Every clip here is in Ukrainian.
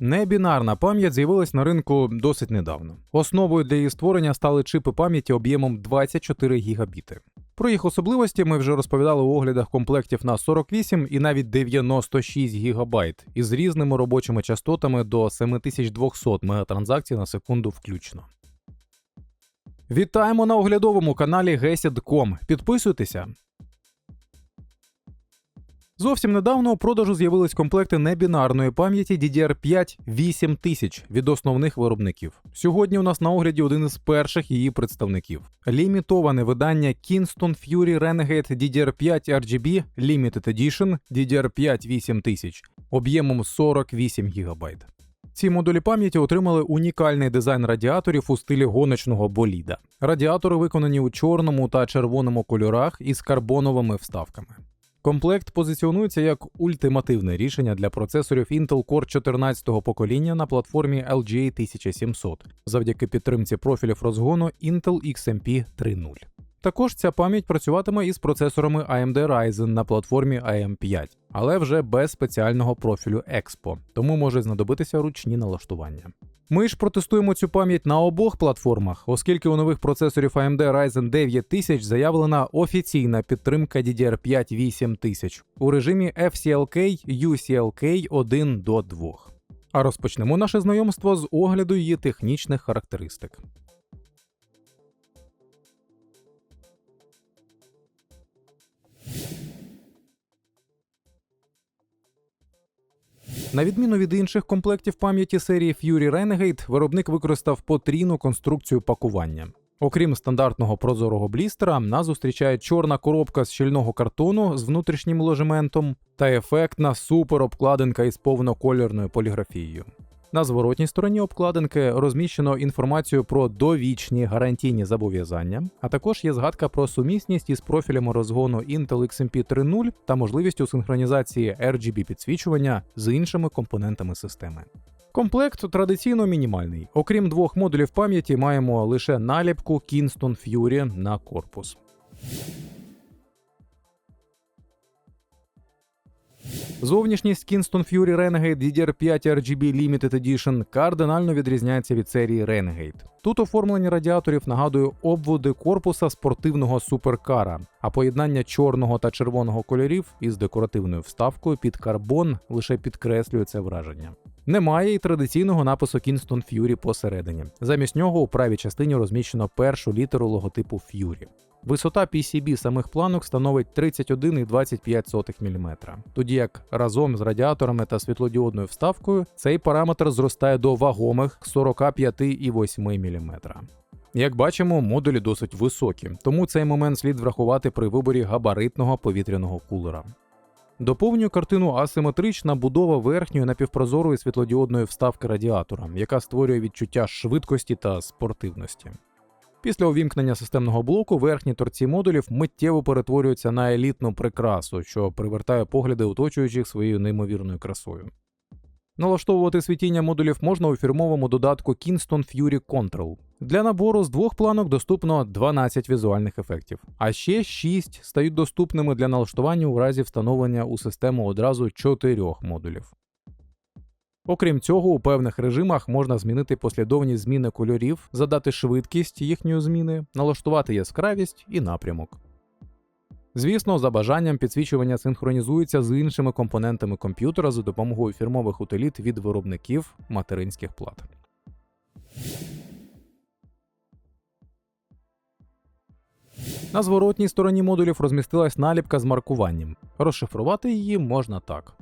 Небінарна пам'ять з'явилась на ринку досить недавно. Основою для її створення стали чипи пам'яті об'ємом 24 гігабіти. Про їх особливості ми вже розповідали у оглядах комплектів на 48 і навіть 96 гігабайт із різними робочими частотами до 7200 мегатранзакцій на секунду включно. Вітаємо на оглядовому каналі Gesid.com. Підписуйтеся. Зовсім недавно у продажу з'явились комплекти небінарної пам'яті DDR5 8000 від основних виробників. Сьогодні у нас на огляді один із перших її представників. Лімітоване видання Kingston Fury Renegade DDR5 RGB Limited Edition DDR5 8000 об'ємом 48 ГБ. Ці модулі пам'яті отримали унікальний дизайн радіаторів у стилі гоночного боліда. Радіатори виконані у чорному та червоному кольорах із карбоновими вставками. Комплект позиціонується як ультимативне рішення для процесорів Intel Core 14-го покоління на платформі LGA 1700 завдяки підтримці профілів розгону Intel XMP 3.0. Також ця пам'ять працюватиме із процесорами AMD Ryzen на платформі AM5, але вже без спеціального профілю Expo, тому може знадобитися ручні налаштування. Ми ж протестуємо цю пам'ять на обох платформах, оскільки у нових процесорів AMD Ryzen 9000 заявлена офіційна підтримка DDR5 8000 у режимі FCLK UCLK 1 до 2. А розпочнемо наше знайомство з огляду її технічних характеристик. На відміну від інших комплектів пам'яті серії Fury Renegade, виробник використав потрійну конструкцію пакування. Окрім стандартного прозорого блістера, нас зустрічає чорна коробка з щільного картону з внутрішнім ложементом та ефектна суперобкладинка із повнокольорною поліграфією. На зворотній стороні обкладинки розміщено інформацію про довічні гарантійні зобов'язання, а також є згадка про сумісність із профілями розгону Intel XMP 3.0 та можливістю синхронізації RGB підсвічування з іншими компонентами системи. Комплект традиційно мінімальний. Окрім двох модулів пам'яті, маємо лише наліпку Kingston Fury на корпус. Зовнішність Kingston Fury Renegade DDR5 RGB Limited Edition кардинально відрізняється від серії Renegade. Тут оформлення радіаторів нагадує обводи корпуса спортивного суперкара, а поєднання чорного та червоного кольорів із декоративною вставкою під карбон лише підкреслює це враження. Немає і традиційного напису Kingston Fury посередині. Замість нього у правій частині розміщено першу літеру логотипу Fury. Висота PCB самих планок становить 31,25 мм, тоді як разом з радіаторами та світлодіодною вставкою цей параметр зростає до вагомих 45,8 мм. Як бачимо, модулі досить високі, тому цей момент слід врахувати при виборі габаритного повітряного кулера. Доповнює картину асиметрична будова верхньої напівпрозорої світлодіодної вставки радіатора, яка створює відчуття швидкості та спортивності. Після увімкнення системного блоку верхні торці модулів миттєво перетворюються на елітну прикрасу, що привертає погляди оточуючих своєю неймовірною красою. Налаштовувати світіння модулів можна у фірмовому додатку Kingston Fury Control. Для набору з двох планок доступно 12 візуальних ефектів, а ще 6 стають доступними для налаштування у разі встановлення у систему одразу 4 модулів. Окрім цього, у певних режимах можна змінити послідовність зміни кольорів, задати швидкість їхньої зміни, налаштувати яскравість і напрямок. Звісно, за бажанням підсвічування синхронізується з іншими компонентами комп'ютера за допомогою фірмових утиліт від виробників материнських плат. На зворотній стороні модулів розмістилась наліпка з маркуванням. Розшифрувати її можна так.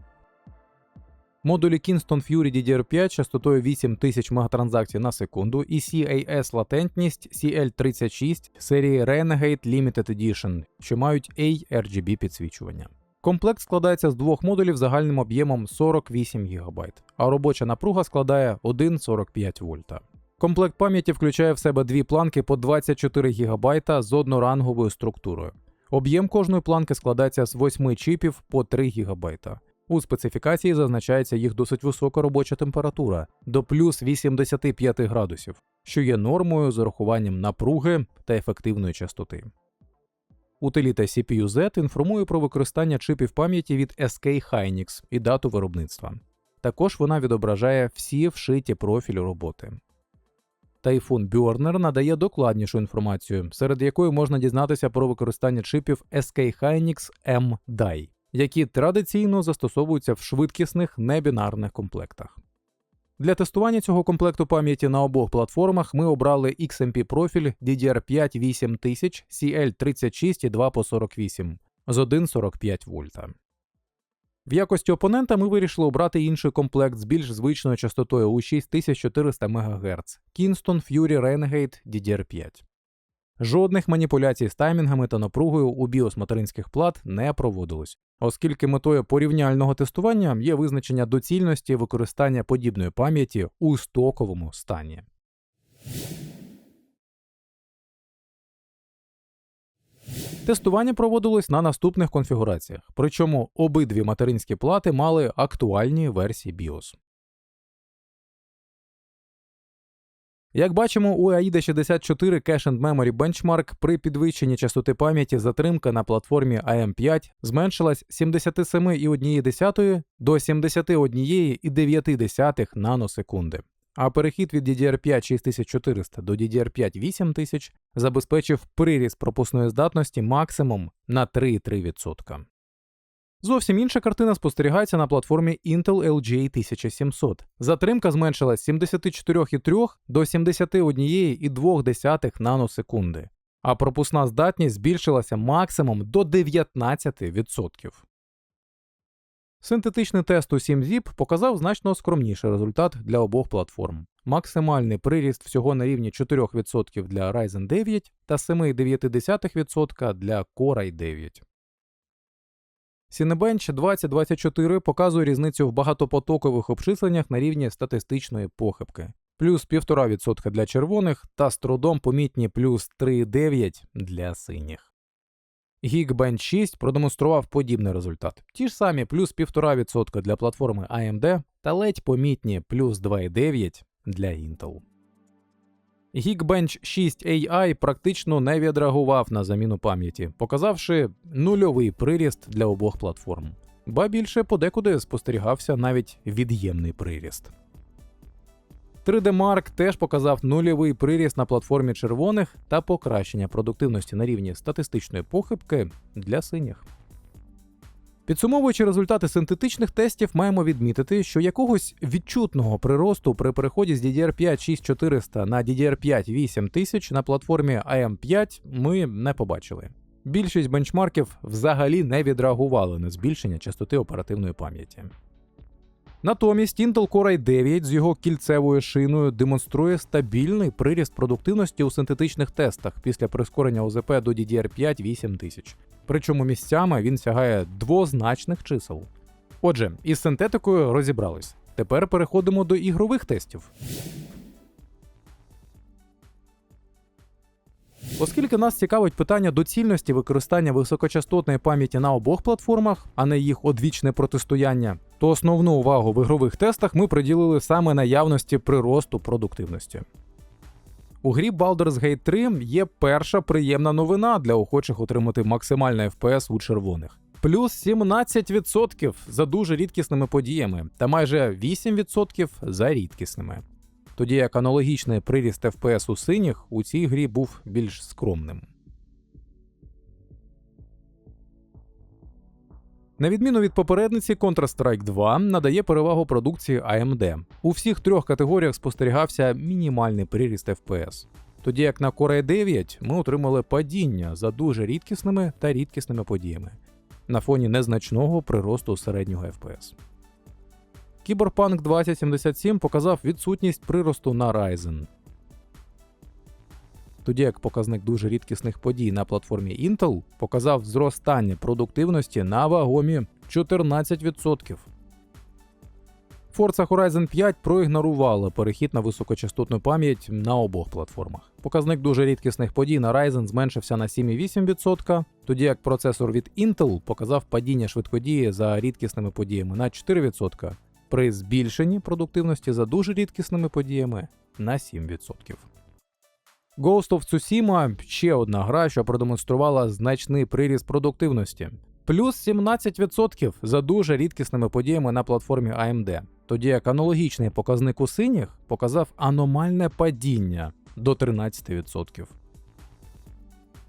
Модулі Kingston Fury DDR5 частотою 8000 мегатранзакцій на секунду і CAS латентність CL36 серії Renegade Limited Edition, що мають ARGB підсвічування. Комплект складається з двох модулів загальним об'ємом 48 ГБ, а робоча напруга складає 1,45 вольта. Комплект пам'яті включає в себе дві планки по 24 ГБ з одноранговою структурою. Об'єм кожної планки складається з 8 чіпів по 3 ГБ. У специфікації зазначається їх досить висока робоча температура до плюс 85 градусів, що є нормою з урахуванням напруги та ефективної частоти. Утиліта CPU-Z інформує про використання чипів пам'яті від SK Hynix і дату виробництва. Також вона відображає всі вшиті профілі роботи. Typhoon Burner надає докладнішу інформацію, серед якої можна дізнатися про використання чипів SK Hynix M-DI, які традиційно застосовуються в швидкісних небінарних комплектах. Для тестування цього комплекту пам'яті на обох платформах ми обрали XMP профіль DDR5 8000 CL36 по 48 з 1,45 вольта. В якості опонента ми вирішили обрати інший комплект з більш звичною частотою у 6400 МГц Kingston Fury Renegade DDR5. Жодних маніпуляцій з таймінгами та напругою у BIOS материнських плат не проводилось, оскільки метою порівняльного тестування є визначення доцільності використання подібної пам'яті у стоковому стані. Тестування проводилось на наступних конфігураціях, причому обидві материнські плати мали актуальні версії BIOS. Як бачимо, у AIDA 64 Cache and Memory Benchmark при підвищенні частоти пам'яті затримка на платформі AM5 зменшилась з 77,1 до 71,9 наносекунди. А перехід від DDR5 6400 до DDR5 8000 забезпечив приріст пропускної здатності максимум на 3,3%. Зовсім інша картина спостерігається на платформі Intel LGA 1700. Затримка зменшилась з 74,3 до 71,2 наносекунди, а пропускна здатність збільшилася максимум до 19%. Синтетичний тест у 7-ZIP показав значно скромніший результат для обох платформ. Максимальний приріст всього на рівні 4% для Ryzen 9 та 7,9% для Core i 9. Cinebench 2024 показує різницю в багатопотокових обчисленнях на рівні статистичної похибки. Плюс 1,5% для червоних та з трудом помітні плюс 3,9 для синіх. Geekbench 6 продемонстрував подібний результат. Ті ж самі плюс 1,5% для платформи AMD та ледь помітні плюс 2,9 для Intel. Geekbench 6 AI практично не відреагував на заміну пам'яті, показавши нульовий приріст для обох платформ. Ба більше подекуди спостерігався навіть від'ємний приріст. 3D Mark теж показав нульовий приріст на платформі червоних та покращення продуктивності на рівні статистичної похибки для синіх. Підсумовуючи результати синтетичних тестів, маємо відмітити, що якогось відчутного приросту при переході з DDR5 6400 на DDR5 8000 на платформі AM5 ми не побачили. Більшість бенчмарків взагалі не відреагували на збільшення частоти оперативної пам'яті. Натомість Intel Core i 9 з його кільцевою шиною демонструє стабільний приріст продуктивності у синтетичних тестах після прискорення ОЗП до DDR5 8000. Причому місцями він сягає двозначних чисел. Отже, із синтетикою розібрались. Тепер переходимо до ігрових тестів. Оскільки нас цікавить питання доцільності використання високочастотної пам'яті на обох платформах, а не їх одвічне протистояння, то основну увагу в ігрових тестах ми приділили саме наявності приросту продуктивності. У грі Baldur's Gate 3 є перша приємна новина для охочих отримати максимальний FPS у червоних. Плюс 17% за дуже рідкісними подіями та майже 8% за рідкісними тоді як аналогічний приріст FPS у синіх у цій грі був більш скромним. На відміну від попередниці, Counter-Strike 2 надає перевагу продукції AMD. У всіх трьох категоріях спостерігався мінімальний приріст FPS. Тоді як на Core 9 ми отримали падіння за дуже рідкісними та рідкісними подіями на фоні незначного приросту середнього FPS. Cyberpunk 2077 показав відсутність приросту на Ryzen. Тоді як показник дуже рідкісних подій на платформі Intel показав зростання продуктивності на вагомі 14%. Forza Horizon 5 проігнорувала перехід на високочастотну пам'ять на обох платформах. Показник дуже рідкісних подій на Ryzen зменшився на 7,8%, тоді як процесор від Intel показав падіння швидкодії за рідкісними подіями на 4%, при збільшенні продуктивності за дуже рідкісними подіями на 7%. Ghost of Tsushima – ще одна гра, що продемонструвала значний приріст продуктивності. плюс 17% за дуже рідкісними подіями на платформі AMD, тоді як аналогічний показник у синіх показав аномальне падіння до 13%.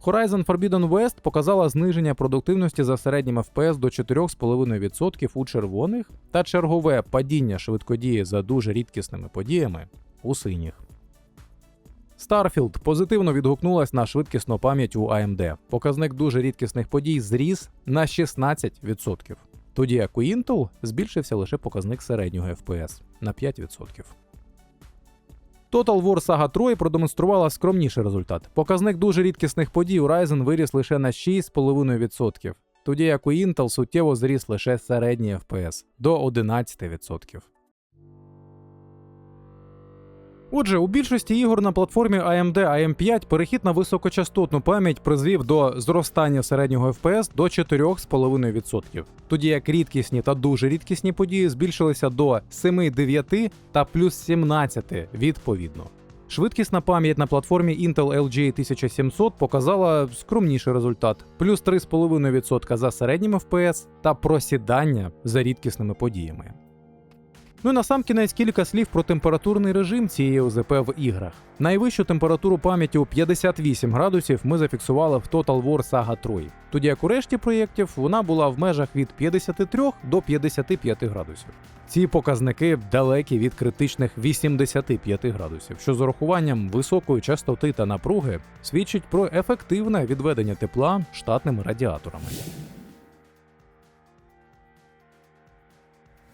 Horizon Forbidden West показала зниження продуктивності за середнім FPS до 4,5% у червоних та чергове падіння швидкодії за дуже рідкісними подіями у синіх. Starfield позитивно відгукнулась на швидкісну пам'ять у AMD. Показник дуже рідкісних подій зріс на 16%. Тоді як у Intel збільшився лише показник середнього FPS на 5%. Total War Saga Troy продемонструвала скромніший результат. Показник дуже рідкісних подій у Ryzen виріс лише на 6,5%, тоді як у Intel суттєво зріс лише середній FPS до 11%. Отже, у більшості ігор на платформі AMD AM5 перехід на високочастотну пам'ять призвів до зростання середнього FPS до 4,5%, тоді як рідкісні та дуже рідкісні події збільшилися до 7,9 та плюс 17 відповідно. Швидкісна пам'ять на платформі Intel LGA 1700 показала скромніший результат: плюс 3,5% за середнім FPS та просідання за рідкісними подіями. Ну і насамкінець кілька слів про температурний режим цієї ОЗП в іграх. Найвищу температуру пам'яті у 58 градусів ми зафіксували в Total War Saga Troy, тоді як у решті проєктів вона була в межах від 53 до 55 градусів. Ці показники далекі від критичних 85 градусів, що з урахуванням високої частоти та напруги свідчить про ефективне відведення тепла штатними радіаторами.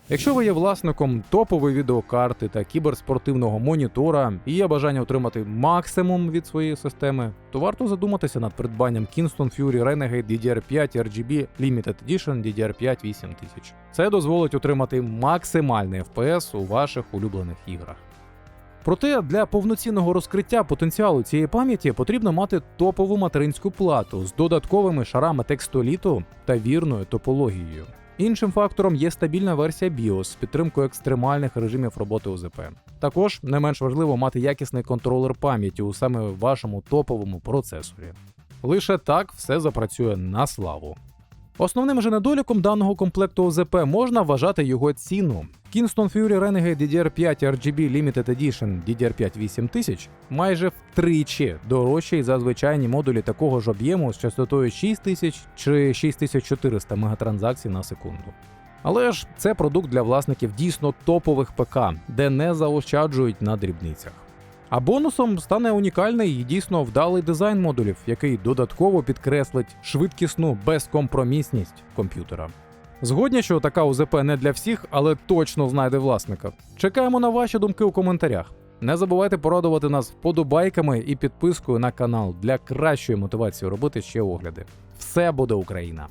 Якщо ви є власником топової відеокарти та кіберспортивного монітора і є бажання отримати максимум від своєї системи, то варто задуматися над придбанням Kingston Fury Renegade DDR5 RGB Limited Edition DDR5 8000. Це дозволить отримати максимальний FPS у ваших улюблених іграх. Проте для повноцінного розкриття потенціалу цієї пам'яті потрібно мати топову материнську плату з додатковими шарами текстоліту та вірною топологією. Іншим фактором є стабільна версія BIOS з підтримкою екстремальних режимів роботи ОЗП. Також не менш важливо мати якісний контролер пам'яті у саме вашому топовому процесорі. Лише так все запрацює на славу. Основним же недоліком даного комплекту ОЗП можна вважати його ціну. Kingston Fury Renegade DDR5 RGB Limited Edition DDR5 8000 майже втричі дорожчий за звичайні модулі такого ж об'єму з частотою 6000 чи 6400 мегатранзакцій на секунду. Але ж це продукт для власників дійсно топових ПК, де не заощаджують на дрібницях. А бонусом стане унікальний і дійсно вдалий дизайн модулів, який додатково підкреслить швидкісну безкомпромісність комп'ютера. Згодні, що така УЗП не для всіх, але точно знайде власника. Чекаємо на ваші думки у коментарях. Не забувайте порадувати нас вподобайками і підпискою на канал для кращої мотивації робити ще огляди. Все буде Україна!